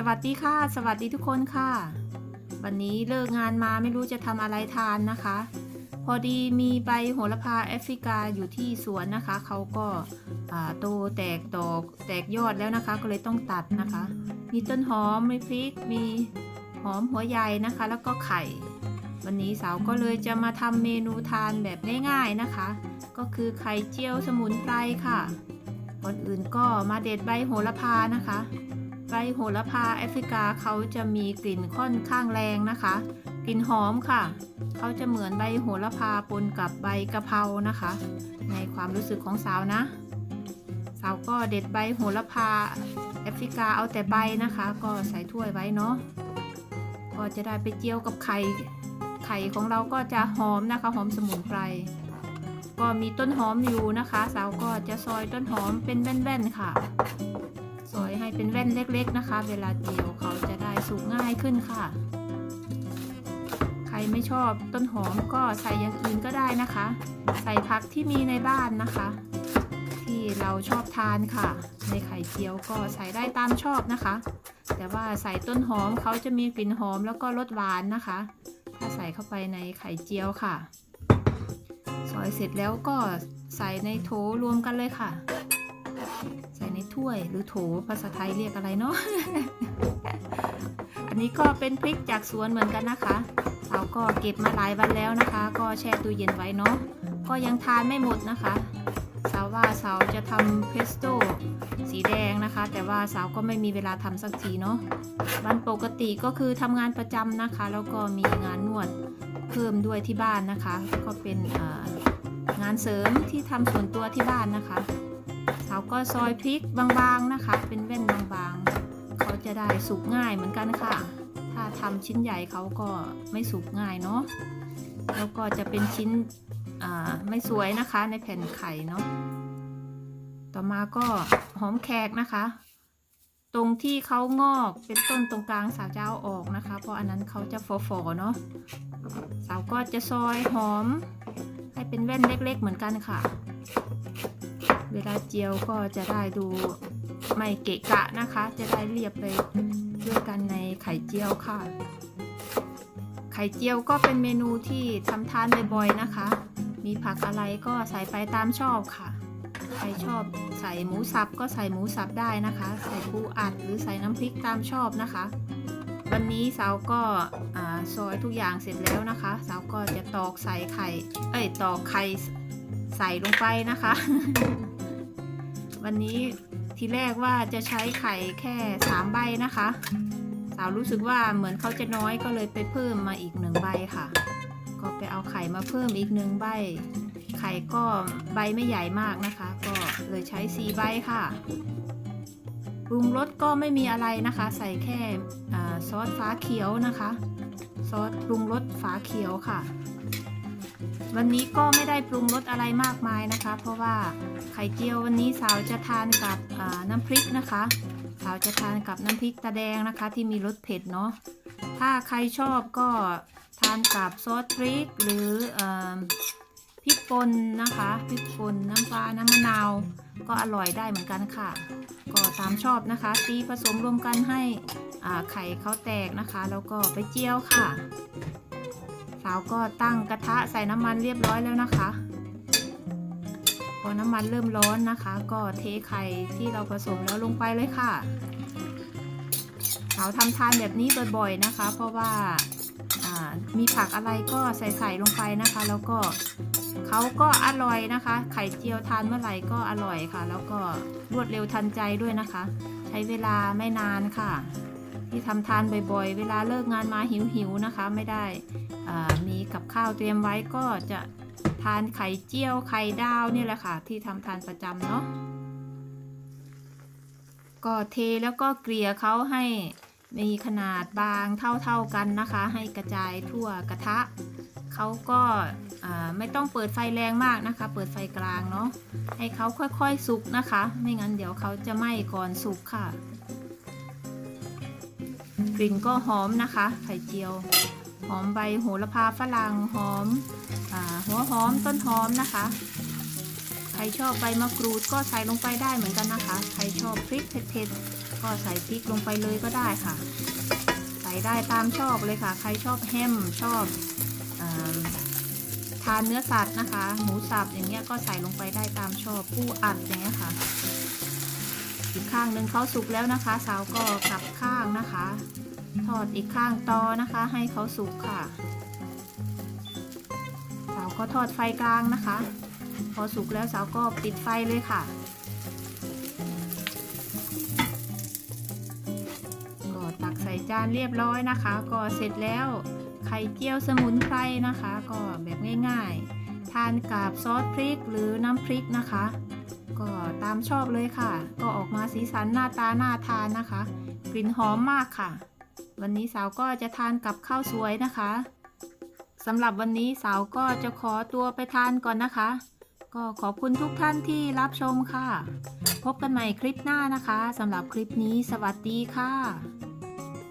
สวัสดีค่ะ สวัสดีทุกคนค่ะ วันนี้เลิกงานมาไม่รู้จะทำอะไรทานนะคะ พอดีมีใบโหระพาแอฟริกาอยู่ที่สวนนะคะ เขาก็โตแตกดอกแตกยอดแล้วนะคะ ก็เลยต้องตัดนะคะ มีต้นหอมมีพริก มีหอมหัวใหญ่นะคะ แล้วก็ไข่ วันนี้สาวก็เลยจะมาทำเมนูทานแบบง่ายๆนะคะ ก็คือไข่เจียวสมุนไพรค่ะก่อนอื่นก็มาเด็ดใบโหระพานะคะ ใบโหระพาแอฟริกาเขาจะมีกลิ่นค่อนข้างแรงนะคะ กลิ่นหอมค่ะ เขาจะเหมือนใบโหระพาปนกับใบกะเพรานะคะ ในความรู้สึกของสาวนะ สาวก็เด็ดใบโหระพาแอฟริกาเอาแต่ใบนะคะ ก็ใส่ถ้วยไว้เนาะก็จะได้ไปเจียวกับไข่ไข่ของเราก็จะหอมนะคะหอมสมุนไพรก็มีต้นหอมอยู่นะคะ สาวก็จะซอยต้นหอมเป็นแว่นๆค่ะ ซอยให้เป็นแว่นเล็กๆนะคะ เวลาเจียวเขาจะได้สุกง่ายขึ้นค่ะ ใครไม่ชอบต้นหอมก็ใส่อย่างอื่นก็ได้นะคะ ใส่ผักที่มีในบ้านนะคะ ที่เราชอบทานค่ะ ในไข่เจียวก็ใส่ได้ตามชอบนะคะ แต่ว่าใส่ต้นหอมเขาจะมีกลิ่นหอมแล้วก็รสหวานนะคะ ถ้าใส่เข้าไปในไข่เจียวค่ะ ซอยเสร็จแล้วก็ใส่ในโถรวมกันเลยค่ะ ใส่ในถ้วยหรือโถภาษาไทยเรียกอะไรเนาะ อันนี้ก็เป็นพริกจากสวนเหมือนกันนะคะ เราก็เก็บมาหลายวันแล้วนะคะ ก็แช่ตู้เย็นไว้เนาะ ก็ยังทานไม่หมดนะคะ สาวว่าสาวจะทำเพสโต้สีแดงนะคะ แต่ว่าสาวก็ไม่มีเวลาทำสักทีเนาะ วันปกติก็คือทำงานประจำนะคะ แล้วก็มีงานนวดเพิ่มด้วยที่บ้านนะคะ ก็เป็นงานเสริมที่ทำส่วนตัวที่บ้านนะคะ เขาก็ซอยพริกบางๆนะคะ เป็นแว่นบางๆ เขาจะได้สุกง่ายเหมือนกันค่ะ ถ้าทำชิ้นใหญ่เขาก็ไม่สุกง่ายเนาะแล้วก็จะเป็นชิ้นไม่สวยนะคะในแผ่นไข่เนาะต่อมาก็หอมแขกนะคะ ตรงที่เขางอกเป็นต้นตรงกลางสาวจะเอาออกนะคะ เพราะอันนั้นเขาจะฟอๆเนาะสาวก็จะซอยหอม ให้เป็นแว่นเล็กๆเหมือนกันค่ะ เวลาเจียวก็จะได้ดูไม่เกะกะนะคะ จะได้เรียบไปด้วยกันในไข่เจียวค่ะ ไข่เจียวก็เป็นเมนูที่ทำทานบ่อยๆนะคะ มีผักอะไรก็ใส่ไปตามชอบค่ะ ใครชอบใส่หมูสับก็ใส่หมูสับได้นะคะ ใส่ปูอัดหรือใส่น้ำพริกตามชอบนะคะ วันนี้สาวก็อ่าซอยทุกอย่างเสร็จแล้วนะคะสาวก็จะตอกใส่ไข่ เอ้ยตอกไข่ใส่ลงไปนะคะ วันนี้ทีแรกว่าจะใช้ไข่แค่สามใบนะคะ สาวรู้สึกว่าเหมือนเขาจะน้อยก็เลยไปเพิ่มมาอีกหนึ่งใบค่ะ ก็ไปเอาไข่มาเพิ่มอีกหนึ่งใบ ไข่ก็ใบไม่ใหญ่มากนะคะ ก็เลยใช้สี่ใบค่ะปรุงรสก็ไม่มีอะไรนะคะ ใส่แค่อซอสฟ้าเขียวนะคะ ซอสปรุงรสฟ้าเขียวค่ะ วันนี้ก็ไม่ได้ปรุงรสอะไรมากมายนะคะ เพราะว่าไข่เจียววันนี้สาวจะทานกับน้ำพริกนะคะ สาวจะทานกับน้ำพริกตาแดงนะคะ ที่มีรสเผ็ดเนาะถ้าใครชอบก็ทานกับซอสพริกหรืออพริกป่นนะคะพริกป่นน้ำปลาน้ำมะนาว ก็อร่อยได้เหมือนกันค่ะ ก็ตามชอบนะคะตีผสมรวมกันให้ไข่เขาแตกนะคะ แล้วก็ไปเจียวค่ะาวก็ตั้งกระทะใส่น้ำมันเรียบร้อยแล้วนะคะ พอน้ำมันเริ่มร้อนนะคะ ก็เทไข่ที่เราผสมแล้วลงไปเลยค่ะสาวทำทานแบบนี้บ่อยๆนะคะ เพราะว่าอ่ามีผักอะไรก็ใส่ใส่ลงไปนะคะ แล้วก็เขาก็อร่อยนะคะ ไข่เจียวทานเมื่อไหร่ก็อร่อยค่ะ แล้วก็รวดเร็วทันใจด้วยนะคะ ใช้เวลาไม่นานค่ะ ที่ทำทานบ่อยๆ เวลาเลิกงานมาหิวๆนะคะ ไม่ได้มีกับข้าวเตรียมไว้ก็จะทานไข่เจียวไข่ดาวนี่แหละค่ะ ที่ทำทานประจำเนาะก็เทแล้วก็เกลี่ยเขาให้มีขนาดบางเท่าๆกันนะคะ ให้กระจายทั่วกระทะเขาก็ไม่ต้องเปิดไฟแรงมากนะคะ เปิดไฟกลางเนาะให้เขาค่อยๆสุกนะคะ ไม่งั้นเดี๋ยวเขาจะไหม้ก่อนสุกค่ะ กลิ่นก็หอมนะคะ ไข่เจียว หอมใบโหระพาฝรั่งหอมอหัวหอมต้นหอมนะคะ ใครชอบใบมะกรูดก็ใส่ลงไปได้เหมือนกันนะคะ ใครชอบพริกเผ็ดๆก็ใส่พริกลงไปเลยก็ได้ค่ะ ใส่ได้ตามชอบเลยค่ะ ใครชอบแฮมชอบอทานเนื้อสัตว์นะคะ หมูสับอย่างเงี้ยก็ใส่ลงไปได้ตามชอบปูอัดอย่างเงี้ยค่ะ อีกข้างหนึ่งเขาสุกแล้วนะคะ สาวก็กลับข้างนะคะ ทอดอีกข้างต่อนะคะ ให้เขาสุกค่ะ สาวก็ทอดไฟกลางนะคะ พอสุกแล้วสาวก็ปิดไฟเลยค่ะก็ตักใส่จานเรียบร้อยนะคะ ก็เสร็จแล้วไข่เจียวสมุนไพรนะคะ ก็แบบง่าย ๆ ทานกับซอสพริกหรือน้ำพริกนะคะ ก็ตามชอบเลยค่ะ ก็ออกมาสีสันหน้าตาน่าทานนะคะ กลิ่นหอมมากค่ะ วันนี้สาวก็จะทานกับข้าวสวยนะคะสำหรับวันนี้สาวก็จะขอตัวไปทานก่อนนะคะ ก็ขอบคุณทุกท่านที่รับชมค่ะ พบกันใหม่คลิปหน้านะคะสำหรับคลิปนี้สวัสดีค่ะ